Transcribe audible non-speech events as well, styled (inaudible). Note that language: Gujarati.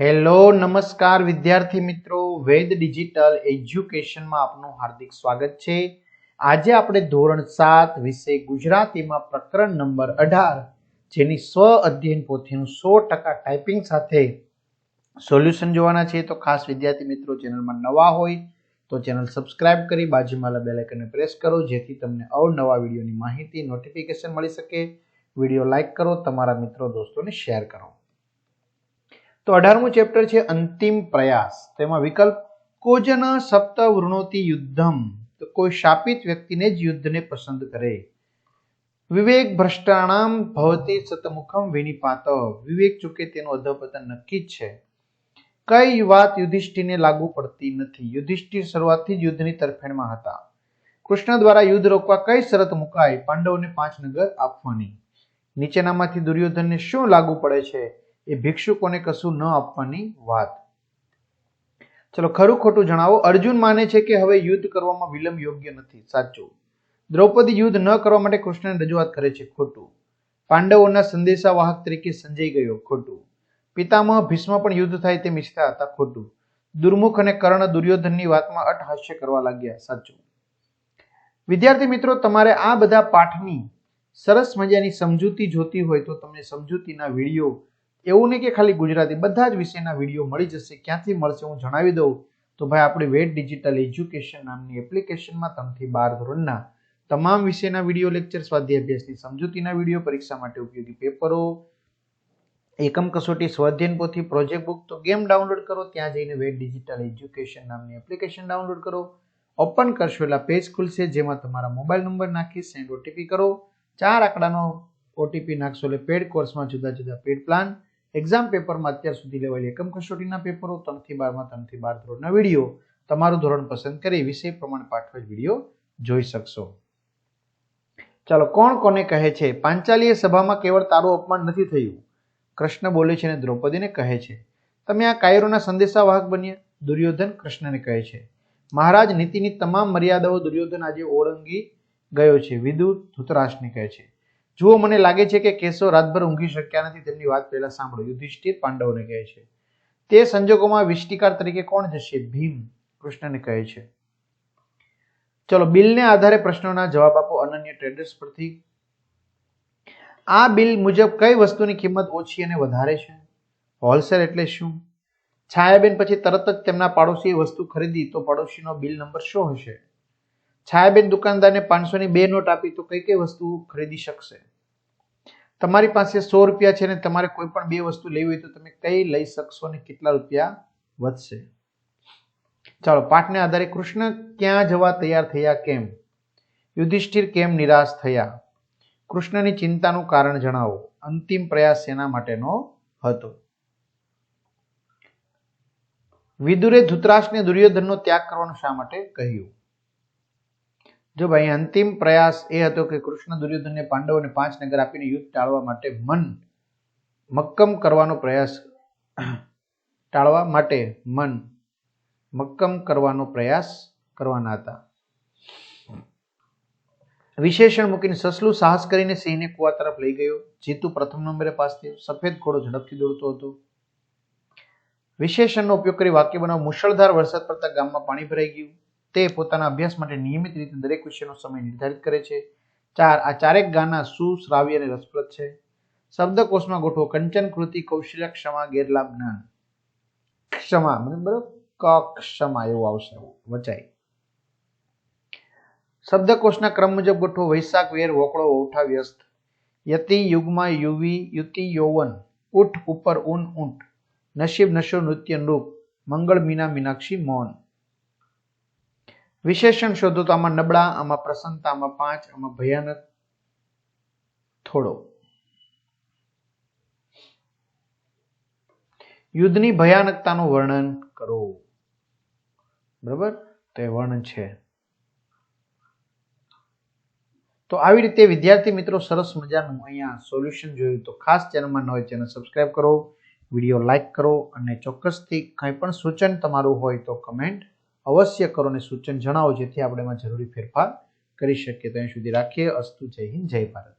હેલો, નમસ્કાર વિદ્યાર્થી મિત્રો. વેદ ડિજિટલ એજ્યુકેશનમાં આપનું હાર્દિક સ્વાગત છે. આજે આપણે ધોરણ સાત વિષય ગુજરાતીમાં પ્રકરણ નંબર અઢાર, જેની સ્વ અધ્યયન પોથીનું સો ટકા ટાઈપિંગ સાથે સોલ્યુશન જોવાના છે. તો ખાસ વિદ્યાર્થી મિત્રો, ચેનલમાં નવા હોય તો ચેનલ સબસ્ક્રાઇબ કરી બાજુમાં બેલ આઇકનને પ્રેસ કરો, જેથી તમને અવનવા વિડીયોની માહિતી, નોટિફિકેશન મળી શકે. વીડિયો લાઇક કરો, તમારા મિત્રો, દોસ્તોને શેર કરો. તો અઢારમું ચેપ્ટર છે અંતિમ પ્રયાસ. તેમાં વિકલ્પ, કોજન સપ્ત વૃણોતિ યુદ્ધમ. તો કોઈ શાપિત વ્યક્તિને જ યુદ્ધને પસંદ કરે. વિવેક ભ્રષ્ટાણામ ભવતી સતમુખમ વિનિપાત. વિવેક ચૂકે તેનું અધપતન નક્કી જ છે. કઈ વાત યુધિષ્ઠિરને લાગુ પડતી નથી? યુધિષ્ઠિર શરૂઆતથી જ યુદ્ધની તરફેણમાં હતા. કૃષ્ણ દ્વારા યુદ્ધ રોકવા કઈ શરત મુકાય પાંડવોને પાંચ નગર આપવાની. નીચેનામાંથી દુર્યોધનને શું લાગુ પડે છે? એ ભિક્ષુકોને કશું ન આપવાની વાત. ચલો, ખરું ખોટું જણાવો. અર્જુન માને છે કે હવે યુદ્ધ કરવામાં વિલંબ યોગ્ય નથી. સાચું. દ્રૌપદી યુદ્ધ ન કરવા માટે કૃષ્ણને રજૂઆત કરે છે ખોટું. પાંડવોના સંદેશાવાહક તરીકે સંજય ગયો, ખોટું. પિતામહ ભીષ્મ પણ યુદ્ધ થાય તેમ ઈચ્છતા હતા, ખોટું. દુર્મુખ અને કર્ણ દુર્યોધનની વાતમાં અટહાસ્ય કરવા લાગ્યા, સાચું. વિદ્યાર્થી મિત્રો, તમારે આ બધા પાઠની સરસ મજાની સમજૂતી જોતી હોય તો તમને સમજૂતીના વીડિયો એવું નહીં કે ખાલી ગુજરાતી, બધા જ વિષયના વીડિયો મળી જશે, ક્યાંથી મળશે હું જણાવી દઉં. તો ભાઈ, આપણી વેટ ડિજિટલ એજ્યુકેશન નામની એપ્લિકેશનમાં ત્રણથી બાર ધોરણના તમામ વિષયના વીડિયો લેક્ચર સ્વાધ્યાય અભ્યાસની સમજૂતીના વીડિયો, પરીક્ષા માટે ઉપયોગી પેપરો, એકમ કસોટી, સ્વાધ્યાયન પોથી, પ્રોજેક્ટ બુક, તો ગેમ ડાઉનલોડ કરો, ત્યાં જઈને વેટ ડિજિટલ એજ્યુકેશન નામની એપ્લિકેશન ડાઉનલોડ કરો. ઓપન કરશો એટલે પેજ ખુલશે, જેમાં તમારા મોબાઈલ નંબર નાખી સેન્ડ ઓટીપી કરો. ચાર આંકડાનો ઓટીપી નાખશો એટલે પેડ કોર્સમાં જુદા જુદા પેડ પ્લાન એક્ઝામ પેપરમાં અત્યાર સુધી લેવાયેલી એકમ કસોટીના પેપરો, ત્રણથી બારમાં, ત્રણથી બાર ધોરણના વીડિયો. તમારું ધોરણ પસંદ કરી વિષય પ્રમાણે પાઠવેલ વીડિયો જોઈ શકશો. ચાલો, કોણ કોને કહે છે? પાંચાલીય સભામાં કેવળ તારું અપમાન નથી થયું? કૃષ્ણ બોલે છે અને દ્રૌપદીને કહે છે, તમે આ કાયરોના સંદેશાવાહક બન્યા. દુર્યોધન કૃષ્ણને કહે છે, મહારાજ, નીતિની તમામ મર્યાદાઓ દુર્યોધન આજે ઓળંગી ગયો છે. વિદુર ધૃતરાષ્ટ્રને કહે છે જુઓ મને લાગે છે કે કેશવ રાતભર ઊંઘી શક્યા નથી, તેમની વાત પહેલા સાંભળો. યુધિષ્ઠિર પાંડવોને કહે છે. તે સંજોગોમાં વિષ્ટિકાર તરીકે કોણ જશે? ભીમ, કૃષ્ણને કહે છે. ચલો, બિલને આધારે પ્રશ્નોના જવાબ આપો અનન્ય ટ્રેડર્સ પરથી. આ બિલ મુજબ કઈ વસ્તુની કિંમત ઓછી અને વધારે છે? હોલસેલ એટલે શું? છાયાબેન પછી તરત જ તેમના પાડોશીએ વસ્તુ ખરીદી, તો પડોશીનો બિલ નંબર શું હશે? છાયાબેન દુકાનદારને પાંચસો ની બે નોટ આપી તો કઈ કઈ વસ્તુ ખરીદી શકશે? તમારી પાસે સો રૂપિયા છે ને તમારે કોઈ પણ બે વસ્તુ લેવી હોય તો તમે કઈ લઈ શકશો ને કેટલા રૂપિયા વધશે? ચાલો, પાઠને આધારે કૃષ્ણ ક્યાં જવા તૈયાર થયા, કેમ? યુધિષ્ઠિર કેમ નિરાશ થયા? કૃષ્ણની ચિંતાનું કારણ જણાવો. અંતિમ પ્રયાસ શેના માટેનો હતો. વિદુરે ધૃતરાષ્ટ્રને દુર્યોધનનો ત્યાગ કરવાનું શા માટે કહ્યું? જો ભાઈ, અંતિમ પ્રયાસ એ હતો કે કૃષ્ણ દુર્યોધનને પાંડવોને પાંચ નગર આપીને યુદ્ધ ટાળવા માટે મન મક્કમ કરવાનો પ્રયાસ (clears throat) ટાળવા માટે મન મક્કમ કરવાનો પ્રયાસ કરવાના હતા. વિશેષણ મૂકીને સસલું સાહસ કરીને સિંહને કુવા તરફ લઈ ગયો. જીતુ પ્રથમ નંબરે પાસ થયો. સફેદ ઘોડો ઝડપથી દોડતો હતો. વિશેષણનો ઉપયોગ કરી વાક્ય બનાવ મુશળધાર વરસાદ પડતા ગામમાં પાણી ભરાઈ ગયું. તે પોતાના અભ્યાસ માટે નિયમિત રીતે દરેક વિષયનો સમય નિર્ધારિત કરે છે. ચાર, આ ચારેક ગાના સુશ્રાવ્ય અને રસપ્રદ છે. શબ્દકોશમાં ગોઠવો કંચન, કૃતિ, કૌશલ્ય, ક્ષમા, ગેરલાભ, જ્ઞાન. ક્ષમા બરાબર ક, ક્ષમા એવું આવશે વચાય શબ્દકોશના ક્રમ મુજબ ગોઠવો વૈશાખ, વેર, વોકળો ઓઠા વ્યસ્ત. યતિ, યુગમાં, યુવી, યુતિ, યૌવન. ઉઠ ઉપર ઉન ઊંટ. નસીબ, નશો, નૃત્ય, નૃપ. મંગળ, મીના, મીનાક્ષી, મૌન. વિશેષણ શોધો તો આમાં નબળા, આમાં પ્રસન્નતા, આમાં પાંચ, આમાં ભયાનક. થોડો. યુદ્ધની ભયાનકતાનું વર્ણન કરો. બરાબર? તો એ વર્ણન છે. તો આવી રીતે વિદ્યાર્થી મિત્રો સરસ મજાનું અહીંયા સોલ્યુશન જોયું. તો ખાસ ચેનલમાં ન હોય ચેનલ સબસ્ક્રાઈબ કરો, વીડિયો લાઈક કરો અને ચોક્કસથી કંઈ પણ સૂચન તમારું હોય તો કમેન્ટ અવશ્ય કરો અને સૂચન જણાવો જેથી આપણે એમાં જરૂરી ફેરફાર કરી શકીએ. તો અહીં સુધી રાખીએ. અસ્તુ જય હિન્દ, જય ભારત.